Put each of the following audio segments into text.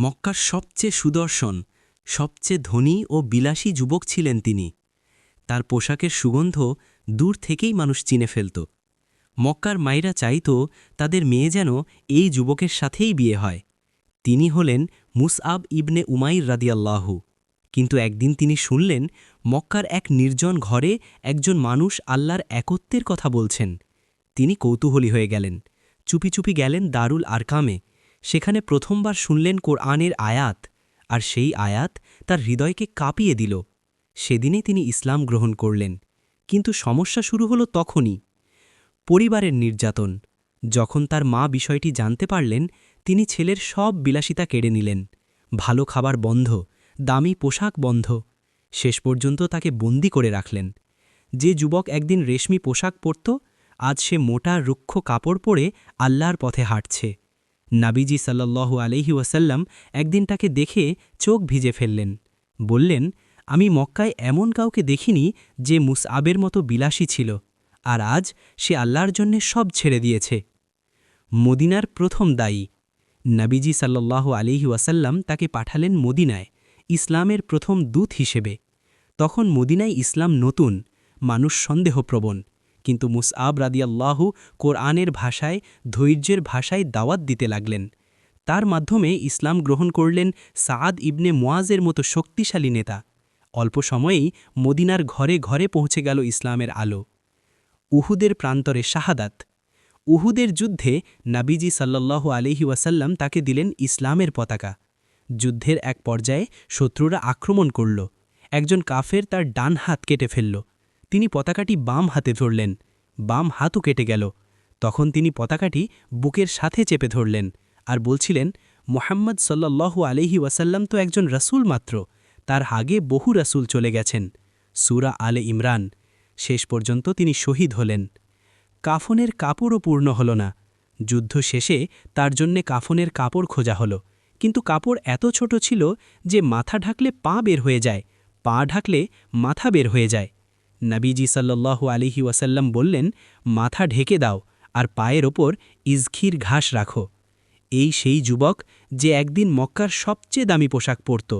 মক্কার সবচেয়ে সুদর্শন, সবচেয়ে ধনী ও বিলাসী যুবক ছিলেন তিনি। তার পোশাকের সুগন্ধ দূর থেকেই মানুষ চিনে ফেলত। মক্কার মায়েরা চাইত তাদের মেয়ে যেন এই যুবকের সাথেই বিয়ে হয়। তিনি হলেন মুসআব ইবনে উমাইর রাদিয়াল্লাহু। কিন্তু একদিন তিনি শুনলেন মক্কার এক নির্জন ঘরে একজন মানুষ আল্লাহর একত্বের কথা বলছেন। তিনি কৌতূহলী হয়ে গেলেন। চুপি চুপি গেলেন দারুল আরকামে। সেখানে প্রথমবার শুনলেন কোরআনের আয়াত, আর সেই আয়াত তার হৃদয়কে কাঁপিয়ে দিল। সেদিনে তিনি ইসলাম গ্রহণ করলেন, কিন্তু সমস্যা শুরু হলো তখনই। পরিবারের নির্যাতন, যখন তার মা বিষয়টি জানতে পারলেন, তিনি ছেলের সব বিলাসিতা কেড়ে নিলেন। ভালো খাবার বন্ধ, দামি পোশাক বন্ধ, শেষ পর্যন্ত তাকে বন্দি করে রাখলেন। যে যুবক একদিন রেশমি পোশাক পরত, আজ সে মোটা রুক্ষ কাপড় পরে আল্লাহর পথে হাঁটছে। নাবিজি সাল্লাল্লাহু আলহি ওয়াসাল্লাম একদিন তাকে দেখে চোখ ভিজে ফেললেন। বললেন, আমি মক্কায় এমন কাউকে দেখিনি যে মুসআবের মতো বিলাসী ছিল, আর আজ সে আল্লাহর জন্যে সব ছেড়ে দিয়েছে। মদিনার প্রথম দায়ী নাবিজি সাল্লাল্লাহু আলিহি ওয়াসাল্লাম তাকে পাঠালেন মদিনায়, ইসলামের প্রথম দূত হিসেবে। তখন মদিনায় ইসলাম নতুন, মানুষ সন্দেহপ্রবণ। কিন্তু মুসআব রাদিয়াল্লাহু কোরআনের ভাষায়, ধৈর্যের ভাষায় দাওয়াত দিতে লাগলেন। তার মাধ্যমে ইসলাম গ্রহণ করলেন সাদ ইবনে মোয়াজের মতো শক্তিশালী নেতা। অল্প সময়েই মদিনার ঘরে ঘরে পৌঁছে গেল ইসলামের আলো। উহুদের প্রান্তরে শাহাদাত। উহুদের যুদ্ধে নাবিজি সাল্লাল্লাহু আলহি ওয়াসাল্লাম তাকে দিলেন ইসলামের পতাকা। যুদ্ধের এক পর্যায়ে শত্রুরা আক্রমণ করল। একজন কাফের তার ডান হাত কেটে ফেলল। তিনি পতাকাটি বাম হাতে ধরলেন। বাম হাতও কেটে গেল। তখন তিনি পতাকাটি বুকের সাথে চেপে ধরলেন আর বলছিলেন, মোহাম্মদ সাল্লাল্লাহু আলহি ওয়াসাল্লাম তো একজন রাসূল মাত্র। তার আগে বহু রাসূল চলে গেছেন। সুরা আলে ইমরান। শেষ পর্যন্ত তিনি শহীদ হলেন। কাফনের কাপড়ও পূর্ণ হল না। যুদ্ধ শেষে তার জন্যে কাফনের কাপড় খোঁজা হলো। কিন্তু কাপড় এত ছোট ছিল যে মাথা ঢাকলে পা বের হয়ে যায়, পা ঢাকলে মাথা বের হয়ে যায়। নাবিজি সাল্লাল্লাহু আলিহি ওয়াসাল্লাম বললেন, মাথা ঢেকে দাও আর পায়ের ওপর ইজখির ঘাস রাখো। এই সেই যুবক যে একদিন মক্কার সবচেয়ে দামি পোশাক পরত।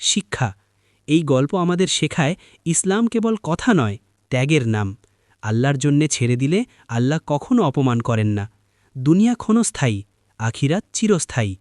শিক্ষা, এই গল্প আমাদের শেখায় ইসলাম কেবল কথা নয়, ত্যাগের নাম। আল্লাহর জন্যে ছেড়ে দিলে আল্লাহ কখনো অপমান করেন না। দুনিয়া ক্ষণস্থায়ী, আখিরাত চিরস্থায়ী।